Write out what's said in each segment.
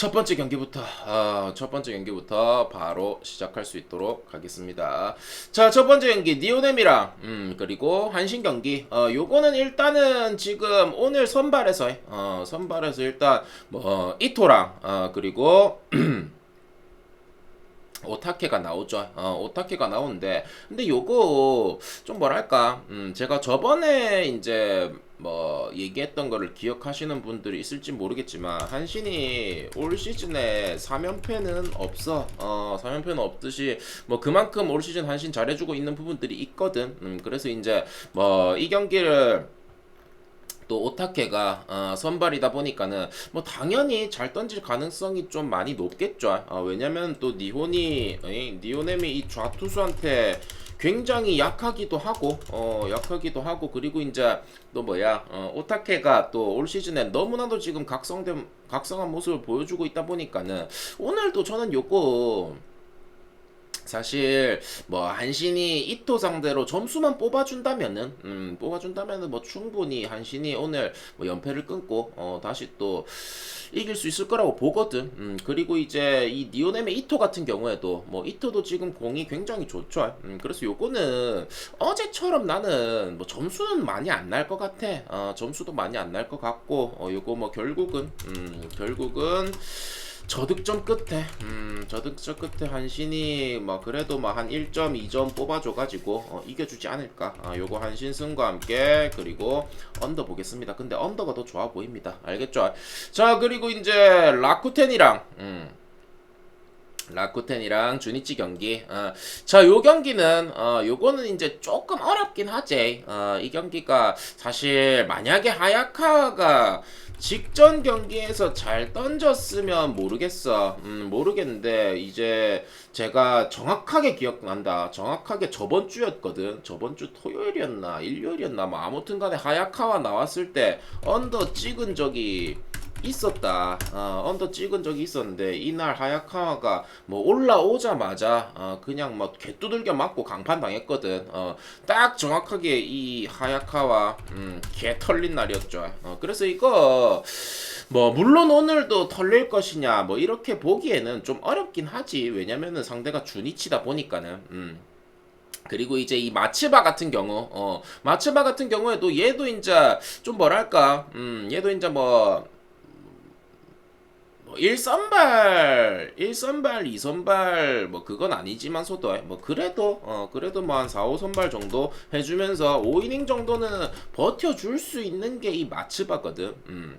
첫 번째 경기부터 아, 첫 번째 경기부터 바로 시작할 수 있도록 하겠습니다. 자, 첫 번째 경기 니오넴이랑 음, 그리고 한신 경기. 어, 요거는 일단은 지금 오늘 선발에서 어, 선발에서 일단 뭐 이토랑 어, 그리고 오타케가 나오죠. 어, 오타케가 나오는데, 근데 요거 좀 뭐랄까, 음, 제가 저번에 이제 뭐 얘기했던 거를 기억하시는 분들이 있을지 모르겠지만 한신이 올 시즌에 3연패는 없어. 어, 3연패는 없듯이 뭐 그만큼 올 시즌 한신 잘해주고 있는 부분들이 있거든. 음, 그래서 이제 뭐 이 경기를 또 오타케가 어, 선발이다 보니까는 뭐 당연히 잘 던질 가능성이 좀 많이 높겠죠. 어, 왜냐면 또 니혼이 니오넴이 이 좌투수한테 굉장히 약하기도 하고 어 약하기도 하고 그리고 이제 또 뭐야 어, 오타케가 또 올 시즌에 너무나도 지금 각성된 각성한 모습을 보여주고 있다 보니까는 오늘도 저는 요거 사실 뭐 한신이 이토 상대로 점수만 뽑아준다면은 음 뽑아준다면은 뭐 충분히 한신이 오늘 뭐 연패를 끊고 어 다시 또 이길 수 있을 거라고 보거든. 음 그리고 이제 이 니오넴의 이토 같은 경우에도 뭐 이토도 지금 공이 굉장히 좋죠. 음 그래서 요거는 어제처럼 나는 뭐 점수는 많이 안 날 것 같아. 어 점수도 많이 안 날 것 같고 어 요거 뭐 결국은 음 결국은 저득점 끝에 음 저득점 끝에 한신이 뭐 그래도 뭐한 1점 2점 뽑아줘가지고 어, 이겨주지 않을까. 아, 요거 한신 승과 함께 그리고 언더 보겠습니다. 근데 언더가 더 좋아 보입니다. 알겠죠? 자 그리고 이제 라쿠텐이랑 음 라쿠텐이랑 주니치 경기. 어, 자, 요 경기는 어, 요거는 이제 조금 어렵긴 하지. 어, 이 경기가 사실 만약에 하야카가 직전 경기에서 잘 던졌으면 모르겠어. 음, 모르겠는데 이제 제가 정확하게 기억난다. 정확하게 저번 주였거든. 저번 주 토요일이었나 일요일이었나 뭐 아무튼간에 하야카와 나왔을 때 언더 찍은 적이 있었다. 어, 언더 찍은 적이 있었는데 이날 하야카와가 뭐 올라오자마자 어, 그냥 뭐 개두들겨 맞고 강판 당했거든. 어, 딱 정확하게 이 하야카와 음, 개 털린 날이었죠. 어, 그래서 이거 뭐 물론 오늘도 털릴 것이냐 뭐 이렇게 보기에는 좀 어렵긴 하지. 왜냐면은 상대가 주니치다 보니까는. 음. 그리고 이제 이 마츠바 같은 경우, 어, 마츠바 같은 경우에도 얘도 이제 좀 뭐랄까, 음, 얘도 이제 뭐, 뭐 1선발, 1선발, 2선발 뭐 그건 아니지만서도 뭐 그래도 어 그래도 뭐 한 4, 5선발 정도 해주면서 5이닝 정도는 버텨줄 수 있는 게 이 마츠바거든. 음.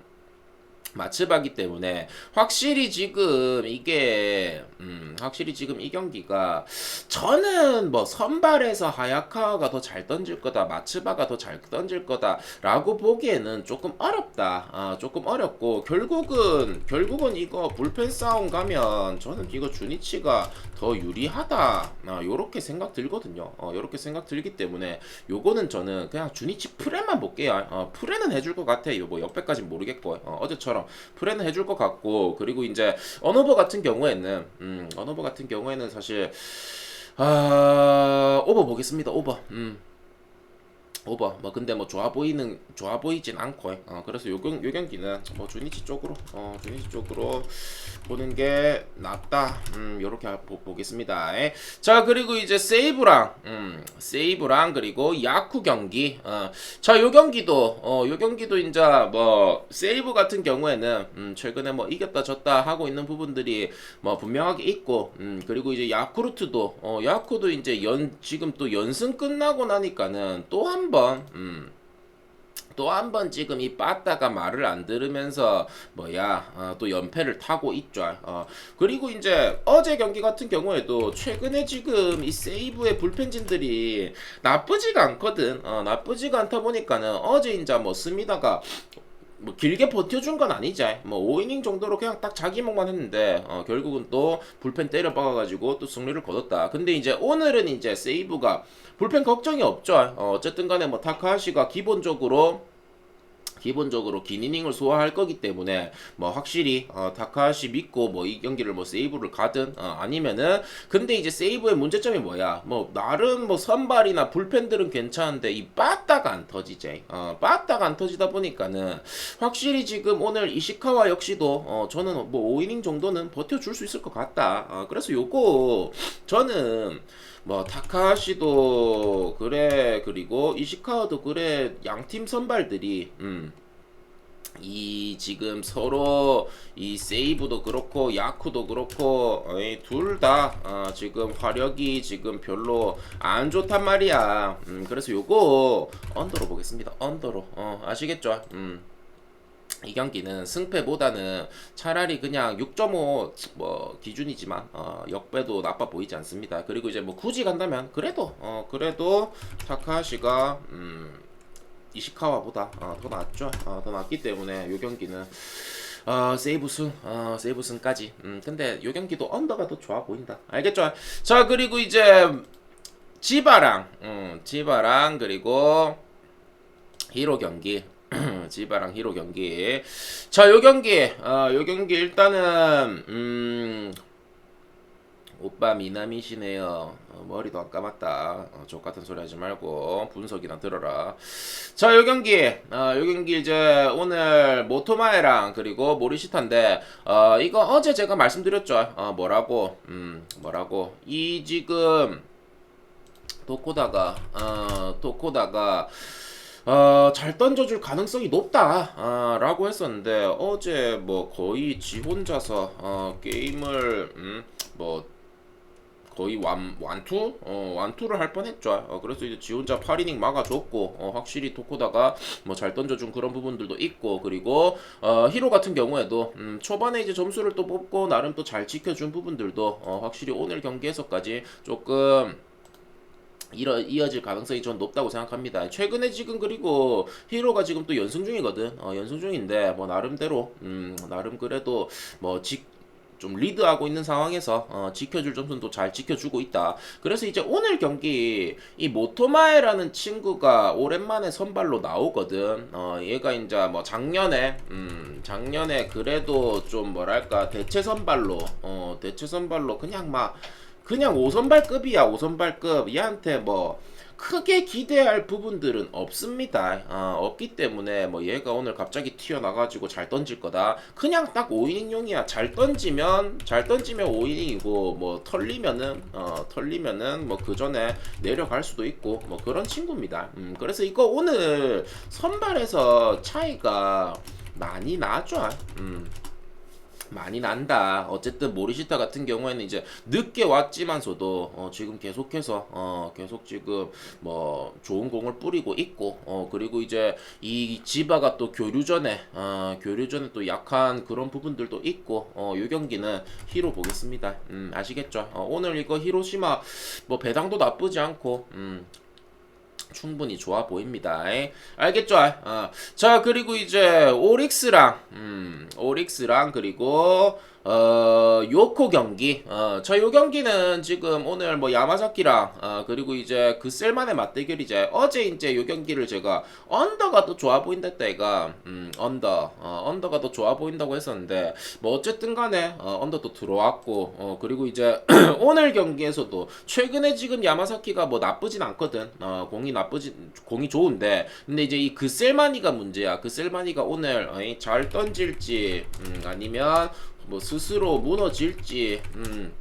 마츠바기 때문에 확실히 지금 이게 음, 확실히 지금 이 경기가 저는 뭐 선발에서 하야카가 더 잘 던질 거다 마츠바가 더 잘 던질 거다라고 보기에는 조금 어렵다. 아, 조금 어렵고 결국은 결국은 이거 불펜 싸움 가면 저는 이거 주니치가 더 유리하다. 아, 요렇게 생각 들거든요. 어, 요렇게 생각 들기 때문에 요거는 저는 그냥 주니치 프레만 볼게요. 어, 프레는 해줄 것 같아 요뭐 역배까지 모르겠고 어, 어제처럼 프레는 해줄 것 같고 그리고 이제 언어버 같은 경우에는 음, 언어버 같은 경우에는 사실 아 오버 보겠습니다 오버 음. 오버 뭐 근데 뭐 좋아 보이는 좋아 보이진 않고 어 그래서 요, 경, 요 경기는 뭐 주니치 쪽으로 어 주니치 쪽으로 보는 게 낫다. 음 요렇게 보, 보겠습니다. 에. 자 그리고 이제 세이브랑 음 세이브랑 그리고 야쿠 경기. 어자요 경기도 어요 경기도 이제 뭐 세이브 같은 경우에는 음 최근에 뭐 이겼다 졌다 하고 있는 부분들이 뭐 분명하게 있고 음 그리고 이제 야쿠르트도 어 야쿠도 이제 연 지금 또 연승 끝나고 나니까는 또한 번, 음, 또 한 번 지금 이 빠따가 말을 안 들으면서 뭐야 어, 또 연패를 타고 있죠. 어, 그리고 이제 어제 경기 같은 경우에도 최근에 지금 이 세이브의 불펜진들이 나쁘지가 않거든. 어, 나쁘지가 않다 보니까는 어제 이제 뭐 스미다가 뭐 길게 버텨준 건 아니지. 뭐 5이닝 정도로 그냥 딱 자기 목만 했는데 어, 결국은 또 불펜 때려 박아가지고 또 승리를 거뒀다. 근데 이제 오늘은 이제 세이브가 불펜 걱정이 없죠. 어, 어쨌든 간에 뭐 타카하시가 기본적으로 기본적으로 긴 이닝을 소화할 거기 때문에 뭐 확실히 어, 타카시 믿고 뭐 이 경기를 뭐 세이브를 가든 어, 아니면은 근데 이제 세이브의 문제점이 뭐야? 뭐 나름 뭐 선발이나 불펜들은 괜찮은데 이 빠따가 안 터지지. 어, 빠따가 안 터지다 보니까는 확실히 지금 오늘 이시카와 역시도 어, 저는 뭐 5이닝 정도는 버텨줄 수 있을 것 같다. 어, 그래서 요거 저는 뭐 타카시도 그래 그리고 이시카와도 그래 양팀 선발들이 음. 이 지금 서로 이 세이브도 그렇고 야쿠도 그렇고 둘다 어, 지금 화력이 지금 별로 안 좋단 말이야. 음, 그래서 요거 언더로 보겠습니다. 언더로 어, 아시겠죠? 음. 이 경기는 승패보다는 차라리 그냥 6.5뭐 기준이지만 어, 역배도 나빠 보이지 않습니다. 그리고 이제 뭐 굳이 간다면 그래도 어, 그래도 타카시가 음, 이시카와보다 어, 더 낫죠. 어, 더 낫기 때문에 이 경기는 어, 세이브승, 어, 세이브승까지. 음, 근데 이 경기도 언더가 더 좋아 보인다. 알겠죠? 자, 그리고 이제 지바랑, 음, 지바랑 그리고 히로 경기. 지바랑 히로 경기. 자, 요 경기, 어, 요 경기 일단은 음. 오빠 미남이시네요. 어, 머리도 안 감았다. 어, 족 같은 소리 하지 말고 분석이나 들어라. 자, 요 경기, 어, 요 경기 이제 오늘 모토마에랑 그리고 모리시타인데, 어, 이거 어제 제가 말씀드렸죠. 어, 뭐라고, 음, 뭐라고. 이 지금 도코다가, 어, 도코다가. 어, 잘 던져줄 가능성이 높다 아, 라고 했었는데 어제 뭐 거의 지 혼자서 어, 게임을 음, 뭐 거의 완, 완투? 어, 완투를 할 뻔했죠. 어, 그래서 이제 지 혼자 8이닝 막아줬고, 어, 확실히 토코다가 뭐 잘 던져준 그런 부분들도 있고, 그리고, 어, 히로 같은 경우에도, 음, 초반에 이제 점수를 또 뽑고, 나름 또 잘 지켜준 부분들도, 어, 확실히 오늘 경기에서까지 조금, 이어, 이어질 가능성이 전 높다고 생각합니다. 최근에 지금 그리고 히로가 지금 또 연승 중이거든. 어, 연승 중인데 뭐 나름대로 음, 나름 그래도 뭐 직, 좀 리드하고 있는 상황에서 어, 지켜줄 점수는 또 잘 지켜주고 있다. 그래서 이제 오늘 경기 이 모토마에라는 친구가 오랜만에 선발로 나오거든. 어, 얘가 이제 뭐 작년에 음, 작년에 그래도 좀 뭐랄까 대체 선발로 어, 대체 선발로 그냥 막 그냥 5선발급이야 5선발급 얘한테 뭐 크게 기대할 부분들은 없습니다. 어, 없기 때문에 뭐 얘가 오늘 갑자기 튀어나가지고 잘 던질 거다. 그냥 딱 5이닝용이야. 잘 던지면 잘 던지면 5이닝이고 뭐 털리면은 어, 털리면은 뭐 그 전에 내려갈 수도 있고 뭐 그런 친구입니다. 음, 그래서 이거 오늘 선발에서 차이가 많이 나죠. 음. 많이 난다. 어쨌든 모리시타 같은 경우에는 이제 늦게 왔지만서도 어, 지금 계속해서 어, 계속 지금 뭐 좋은 공을 뿌리고 있고 어, 그리고 이제 이 지바가 또 교류전에 어, 교류전에 또 약한 그런 부분들도 있고 어, 이 경기는 히로 보겠습니다. 음, 아시겠죠? 어, 오늘 이거 히로시마 뭐 배당도 나쁘지 않고 음, 충분히 좋아 보입니다. 에? 알겠죠? 어. 자 그리고 이제 오릭스랑 음, 오릭스랑 그리고 어, 요코 경기. 어, 저요 경기는 지금 오늘 뭐 야마자키랑 어, 그리고 이제 그 셀만의 맞대결 이제 어제 이제 요 경기를 제가 언더가 더 좋아 보인다 때가 음, 언더. 어, 언더가 더 좋아 보인다고 했었는데 뭐 어쨌든 간에 어, 언더도 들어왔고 어, 그리고 이제 오늘 경기에서도 최근에 지금 야마사키가 뭐 나쁘진 않거든. 어, 공이 나쁘지 공이 좋은데 근데 이제 이 그 셀마니가 문제야. 그 셀마니가 오늘 어이, 잘 던질지 음, 아니면 뭐 스스로 무너질지 음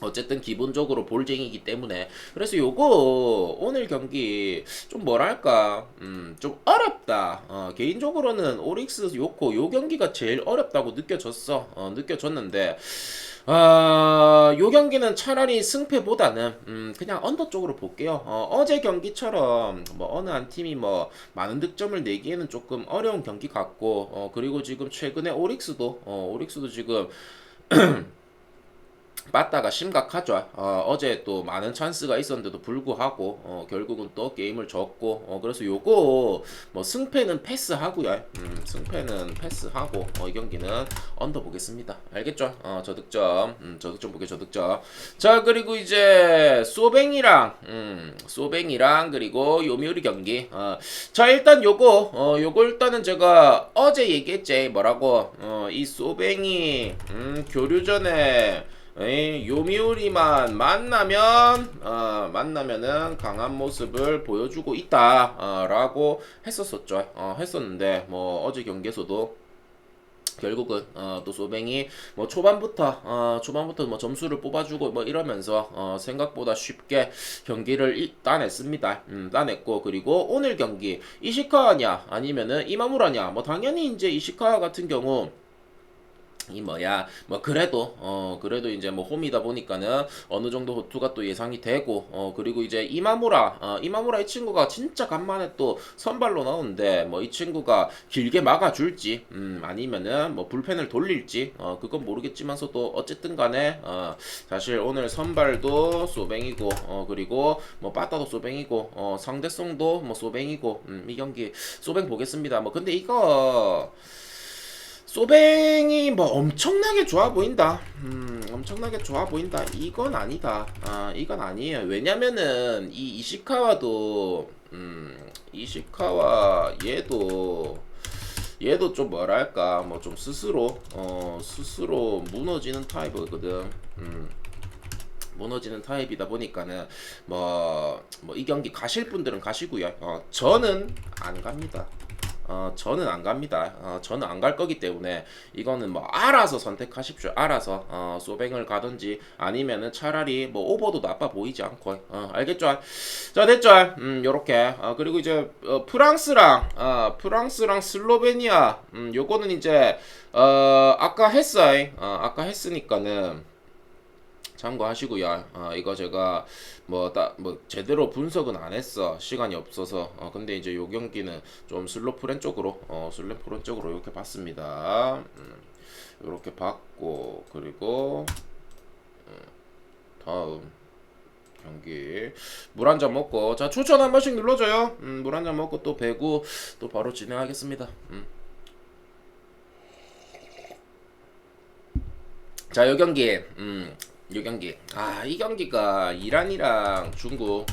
어쨌든 기본적으로 볼쟁이기 때문에. 그래서 요거 오늘 경기 좀 뭐랄까 음 좀 어렵다. 어, 개인적으로는 오릭스 요코 요 경기가 제일 어렵다고 느껴졌어. 어, 느껴졌는데 아, 요 경기는 차라리 승패보다는 음, 그냥 언더 쪽으로 볼게요. 어, 제 경기처럼 뭐 어느 한 팀이 뭐 많은 득점을 내기에는 조금 어려운 경기 같고 어, 그리고 지금 최근에 오릭스도 어, 오릭스도 지금 빠따가 심각하죠. 어, 제또 많은 찬스가 있었는데도 불구하고 어, 결국은 또 게임을 졌고 어, 그래서 요거 뭐 승패는 패스하고요. 음, 승패는 패스하고 어, 이 경기는 언더 보겠습니다. 알겠죠? 어, 저득점, 음, 저득점 보게 저득점. 자 그리고 이제 소뱅이랑 음, 소뱅이랑 그리고 요미우리 경기. 어, 자 일단 요거 어, 요거 일단은 제가 어제 얘기했지 뭐라고 어, 이 소뱅이 음, 교류 전에 에이, 요미우리만 만나면 어, 만나면은 강한 모습을 보여주고 있다라고 했었었죠. 어, 했었는데 뭐 어제 경기에서도 결국은 어, 또 소뱅이 뭐 초반부터 어, 초반부터 뭐 점수를 뽑아주고 뭐 이러면서 어, 생각보다 쉽게 경기를 이- 따냈습니다. 음, 따냈고 그리고 오늘 경기 이시카냐 아니면은 이마무라냐 뭐 당연히 이제 이시카 같은 경우 이 뭐야. 뭐 그래도 어 그래도 이제 뭐 홈이다 보니까는 어느 정도 호투가 또 예상이 되고 어 그리고 이제 이마무라 어 이마무라 이 친구가 진짜 간만에 또 선발로 나오는데 뭐 이 친구가 길게 막아줄지 음 아니면은 뭐 불펜을 돌릴지 어 그건 모르겠지만서 도 어쨌든 간에 어 사실 오늘 선발도 소뱅이고 어 그리고 뭐 빠따도 소뱅이고 어 상대성도 뭐 소뱅이고 음 이 경기 소뱅 보겠습니다. 뭐 근데 이거 소뱅이 뭐 엄청나게 좋아 보인다. 음, 엄청나게 좋아 보인다. 이건 아니다. 아, 이건 아니에요. 왜냐면은 이 이시카와도 음, 이시카와 얘도 얘도 좀 뭐랄까 뭐 좀 스스로 어 스스로 무너지는 타입이거든. 음. 무너지는 타입이다 보니까는 뭐 뭐 이 경기 가실 분들은 가시고요. 어 저는 안 갑니다. 어, 저는 안 갑니다. 어, 저는 안 갈 거기 때문에 이거는 뭐 알아서 선택하십시오. 알아서 어, 소뱅을 가든지 아니면은 차라리 뭐 오버도 나빠 보이지 않고 어, 알겠죠? 자 됐죠? 음 요렇게 어, 그리고 이제 어, 프랑스랑 어, 프랑스랑 슬로베니아 음 요거는 이제 어, 아까 했어요. 어, 아까 했으니까는 참고하시고요. 어, 이거 제가 뭐, 따, 뭐 제대로 분석은 안 했어. 시간이 없어서. 어, 근데 이제 요 경기는 좀 슬로프렌 쪽으로, 어, 슬로프렌 쪽으로 이렇게 봤습니다. 음, 이렇게 봤고 그리고 음, 다음 경기 물 한 잔 먹고 자 추천 한 번씩 눌러줘요. 음, 물 한 잔 먹고 또 배구 또 바로 진행하겠습니다. 음. 자, 요 경기, 음, 요 경기. 아, 이 경기가 이란이랑 중국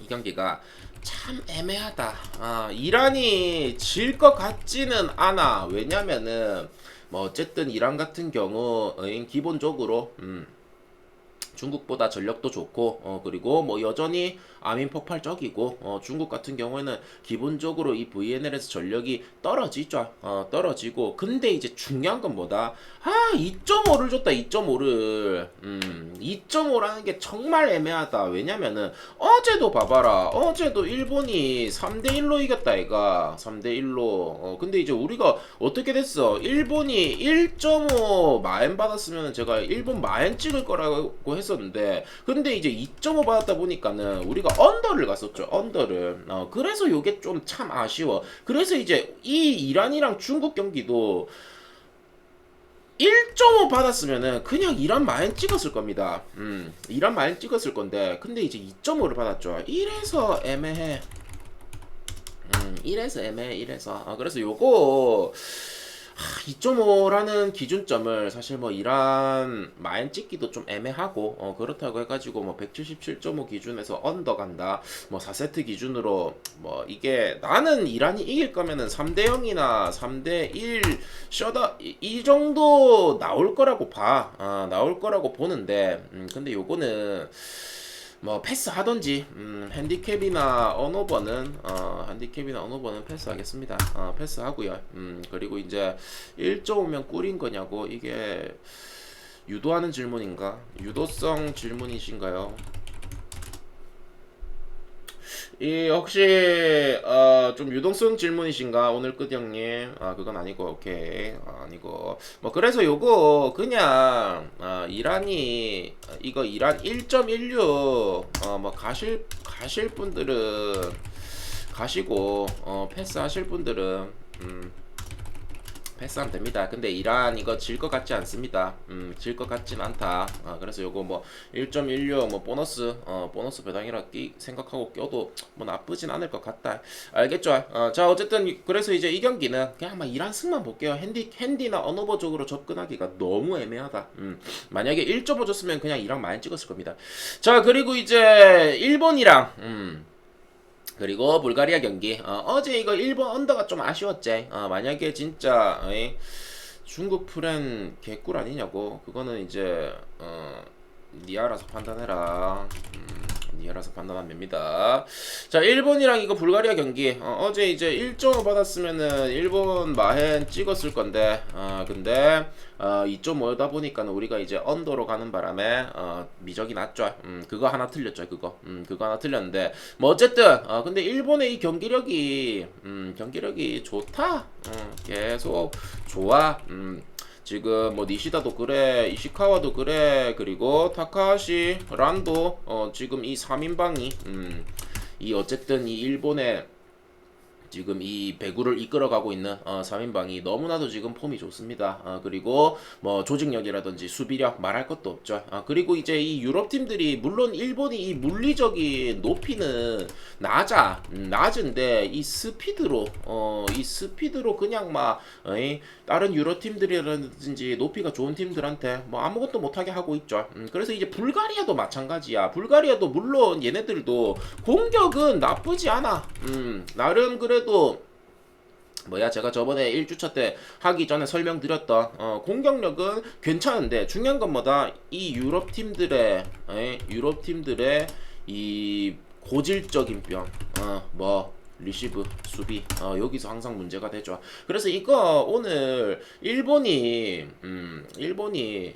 이 경기가 참 애매하다. 아, 이란이 질 것 같지는 않아. 왜냐면은 뭐 어쨌든 이란 같은 경우는 기본적으로 음, 중국보다 전력도 좋고 어 그리고 뭐 여전히 아민 폭발적이고 어 중국 같은 경우에는 기본적으로 이 VNL에서 전력이 떨어지죠. 어 떨어지고 근데 이제 중요한 건 뭐다? 아 2.5를 줬다 2.5를 음 2.5라는 게 정말 애매하다. 왜냐면은 어제도 봐봐라. 어제도 일본이 3대 1로 이겼다 얘가 3대 1로 어 근데 이제 우리가 어떻게 됐어? 일본이 1.5 마엔 받았으면 제가 일본 마엔 찍을 거라고 했 었는데 근데 이제 2.5 받았다 보니까는 우리가 언더를 갔었죠 언더를 어 그래서 요게 좀 참 아쉬워 그래서 이제 이 이란이랑 중국 경기도 1.5 받았으면은 그냥 이란 마엔 찍었을 겁니다. 음, 이란 마엔 찍었을 건데, 근데 이제 2.5를 받았죠. 이래서 애매해. 음, 이래서 애매해, 이래서. 아, 그래서 요거, 2.5라는 기준점을 사실 뭐 이란 마인 찍기도 좀 애매하고 어 그렇다고 해가지고 뭐 177.5 기준에서 언더 간다 뭐 4세트 기준으로 뭐 이게 나는 이란이 이길 거면은 3대 0이나 3대 1 셔다 이, 이 정도 나올 거라고 봐. 아, 나올 거라고 보는데 음 근데 요거는 뭐 패스 하던지 음, 핸디캡이나 언오버는 어, 핸디캡이나 언오버는 패스하겠습니다. 어, 패스하고요. 음, 그리고 이제 1.5면 꿀인 거냐고 이게 유도하는 질문인가? 유도성 질문이신가요? 이 혹시 어, 좀 유동성 질문이신가? 오늘 끝 형님? 아 그건 아니고 오케이. 아, 아니고. 뭐 그래서 요거 그냥 어, 이란이 이거 이란 1.16 어, 뭐 가실 가실 분들은 가시고 어, 패스하실 분들은 음, 패스하면 됩니다. 근데 이란 이거 질 것 같지 않습니다. 음, 질 것 같진 않다. 아, 그래서 요거 뭐 1.16 뭐 보너스 어, 보너스 배당이라 끼, 생각하고 껴도 뭐 나쁘진 않을 것 같다. 알겠죠? 어, 자, 어쨌든 이- 그래서 이제 이 경기는 그냥 막 이란 승만 볼게요. 핸디 핸디나 언어버 쪽으로 접근하기가 너무 애매하다. 음, 만약에 1.5 줬으면 그냥 이랑 많이 찍었을 겁니다. 자, 그리고 이제 일본이랑 음, 그리고 불가리아 경기. 어, 제 이거 일본 언더가 좀 아쉬웠지. 어, 만약에 진짜 어이, 중국 프렌 개꿀 아니냐고. 그거는 이제 어, 니 알아서 판단해라. 음, 니 알아서 판단하면 됩니다 자 일본이랑 이거 불가리아 경기 어, 제 이제 1.5 받았으면은 일본 마헨 찍었을 건데 어, 근데 어, 2.5다 보니까는 우리가 이제 언더로 가는 바람에 어, 미적이 났죠. 음, 그거 하나 틀렸죠. 그거. 음, 그거 하나 틀렸는데 뭐 어쨌든 어, 근데 일본의 이 경기력이 음, 경기력이 좋다. 음, 계속 좋아. 음. 지금 뭐 니시다도 그래, 이시카와도 그래, 그리고 타카시, 란도 어, 지금 이 3인방이 음, 이 어쨌든 이 일본의 지금 이 배구를 이끌어가고 있는 어, 3인방이 너무나도 지금 폼이 좋습니다. 어, 그리고 뭐 조직력이라든지 수비력 말할 것도 없죠. 아, 그리고 이제 이 유럽 팀들이 물론 일본이 이 물리적인 높이는 낮아 음, 낮은데 이 스피드로 어, 이 스피드로 그냥 막 어이, 다른 유럽 팀들이라든지 높이가 좋은 팀들한테 뭐 아무것도 못하게 하고 있죠. 음, 그래서 이제 불가리아도 마찬가지야. 불가리아도 물론 얘네들도 공격은 나쁘지 않아. 음, 나름 그래 도 뭐야 제가 저번에 1주차 때 하기 전에 설명드렸던 어, 공격력은 괜찮은데 중요한 건 뭐다? 이 유럽 팀들의 에, 유럽 팀들의 이 고질적인 병어뭐 리시브 수비 어, 여기서 항상 문제가 되죠. 그래서 이거 오늘 일본이 음 일본이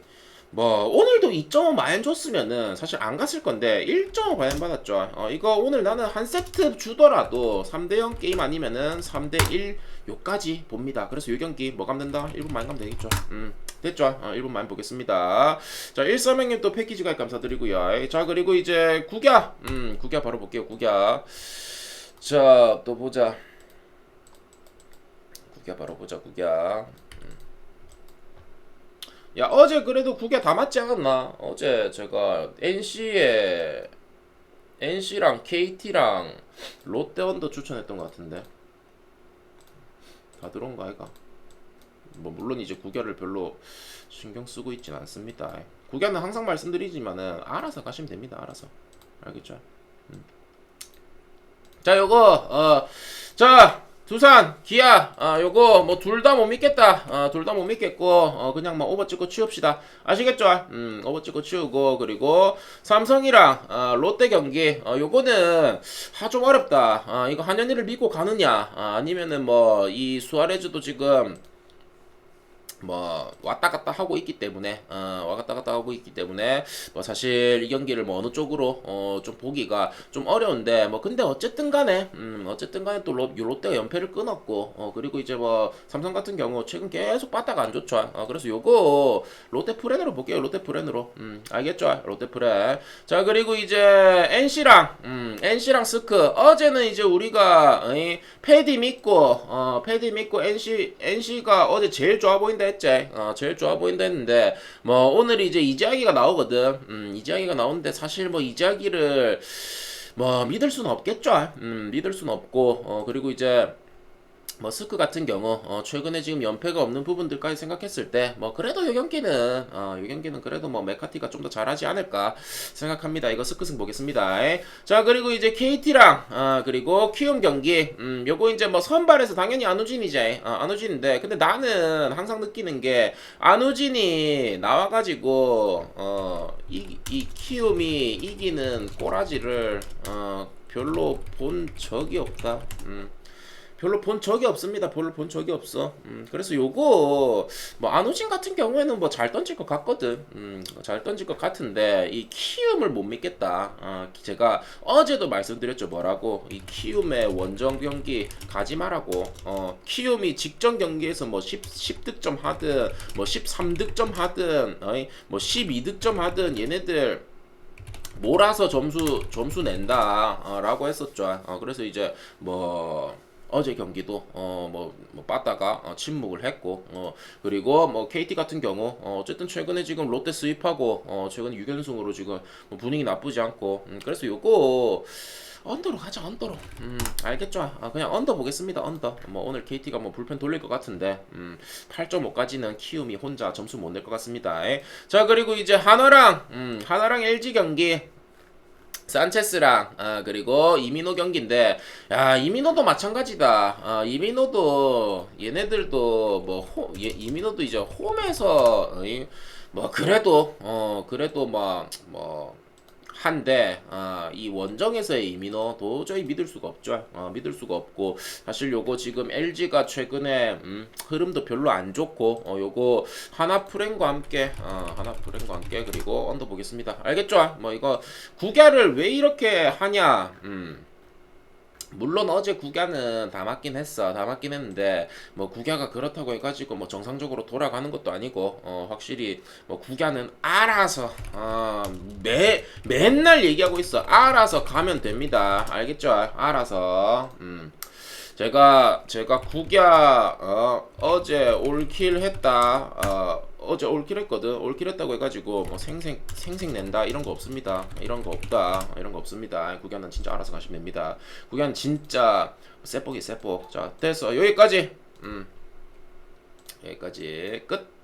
뭐 오늘도 2.5 마연 줬으면은 사실 안 갔을 건데 1.5 마연 받았죠. 어 이거 오늘 나는 한 세트 주더라도 3대 0 게임 아니면은 3대 1 요까지 봅니다. 그래서 요 경기 뭐 감는다? 1분 많이 가면 되겠죠. 음. 됐죠? 어, 1분 많이 보겠습니다. 자, 13형님 또 패키지 가입 감사드리고요. 자, 그리고 이제 국야. 음, 국야 바로 볼게요. 국야. 자, 또 보자. 국야 바로 보자. 국야. 야 어제 그래도 그게 다 맞지 않았나? 어제 제가 NC에 NC랑 KT랑 롯데원더 추천했던 것 같은데 다 들어온 거 아이가? 뭐 물론 이제 구결을 별로 신경 쓰고 있진 않습니다. 구결은 항상 말씀드리지만은 알아서 가시면 됩니다. 알아서 알겠죠? 음. 자 요거 어자 두산, 기아, 아, 요거 뭐 둘 다 못 믿겠다. 어, 둘다 못 믿겠고, 어, 그냥 뭐 오버 찍고 치웁시다. 아시겠죠? 음, 오버 찍고 치우고, 그리고 삼성이랑 어, 롯데 경기, 어, 요거는 하좀 어렵다. 어, 이거 한현희를 믿고 가느냐, 아, 아니면은 뭐 이 수아레즈도 지금 뭐 왔다 갔다 하고 있기 때문에 어, 왔다 갔다 하고 있기 때문에 뭐 사실 이 경기를 뭐 어느 쪽으로 어, 좀 보기가 좀 어려운데 뭐 근데 어쨌든 간에 음, 어쨌든 간에 또 롯, 롯데가 연패를 끊었고 어, 그리고 이제 뭐 삼성 같은 경우 최근 계속 빠따가 안 좋죠. 어, 그래서 요거 롯데 프렌으로 볼게요. 롯데 프렌으로. 음, 알겠죠? 롯데 프렌. 자 그리고 이제 NC랑 음, NC랑 스크. 어제는 이제 우리가 어이, 패디 믿고 어, 패디 믿고 NC NC가 어제 제일 좋아 보인다 했지. 어, 제일 좋아 보인다 했는데 뭐 오늘 이제 이재학이가 나오거든. 음, 이재학이가 나오는데 사실 뭐 이재학이를 뭐 믿을 수는 없겠죠. 음, 믿을 수는 없고 어, 그리고 이제 뭐 스크 같은 경우 어, 최근에 지금 연패가 없는 부분들까지 생각했을 때 뭐 그래도 요 경기는 어, 요 경기는 그래도 뭐 메카티가 좀 더 잘하지 않을까 생각합니다. 이거 스크승 보겠습니다. 에. 자 그리고 이제 KT랑 어, 그리고 키움 경기 음, 요거 이제 뭐 선발에서 당연히 안우진이지 어, 안우진인데 근데 나는 항상 느끼는 게 안우진이 나와가지고 어, 이, 이 키움이 이기는 꼬라지를 어, 별로 본 적이 없다. 음. 별로 본 적이 없습니다. 별로 본 적이 없어. 음, 그래서 요거 뭐 안우진 같은 경우에는 뭐 잘 던질 것 같거든. 음, 잘 던질 것 같은데 이 키움을 못 믿겠다. 아, 제가 어제도 말씀드렸죠. 뭐라고 이 키움의 원정 경기 가지 말라고. 어, 키움이 직전 경기에서 뭐 10, 10득점 하든 뭐 13득점 하든 어이, 뭐 12득점 하든 얘네들 몰아서 점수 점수 낸다라고 했었죠. 어, 그래서 이제 뭐 어제 경기도 어뭐 뭐 빠따가 어, 침묵을 했고 어 그리고 뭐 KT 같은 경우 어 어쨌든 최근에 지금 롯데 수입하고 어 최근 6연승으로 지금 뭐 분위기 나쁘지 않고 음 그래서 요거 언더로 가자 언더로. 음 알겠죠? 아 그냥 언더 보겠습니다 언더. 뭐 오늘 KT가 뭐 불펜 돌릴 것 같은데 음 8.5까지는 키움이 혼자 점수 못 낼 것 같습니다. 에. 자 그리고 이제 하나랑 음 하나랑 LG 경기 산체스랑 아 그리고 이민호 경기인데 야 이민호도 마찬가지다. 아 이민호도 얘네들도 뭐 호, 예, 이민호도 이제 홈에서 어이, 뭐 그래도 어 그래도 뭐뭐 한데 아, 이 원정에서의 이민호 도저히 믿을 수가 없죠. 어, 믿을 수가 없고 사실 요거 지금 LG가 최근에 음, 흐름도 별로 안 좋고 어, 요거 하나 프랭과 함께 어, 하나 프랭과 함께 그리고 언더 보겠습니다. 알겠죠? 뭐 이거 구갸를 왜 이렇게 하냐? 음. 물론 어제 구갸는 다 맞긴 했어. 다 맞긴 했는데 뭐 구갸가 그렇다고 해가지고 뭐 정상적으로 돌아가는 것도 아니고 어 확실히 뭐 구갸는 알아서 어매 맨날 얘기하고 있어. 알아서 가면 됩니다. 알겠죠? 알아서 음. 제가 제가 구갸 어, 어제 올킬 했다 어, 어제 올킬 했거든. 올킬 했다고 해가지고 뭐 생생 생생 낸다. 이런 거 없습니다. 이런 거 없다. 이런 거 없습니다. 구갸는 진짜 알아서 가시면 됩니다. 구갸는 진짜 세뻑이 세뻑. 자 됐어. 여기까지. 음. 여기까지. 끝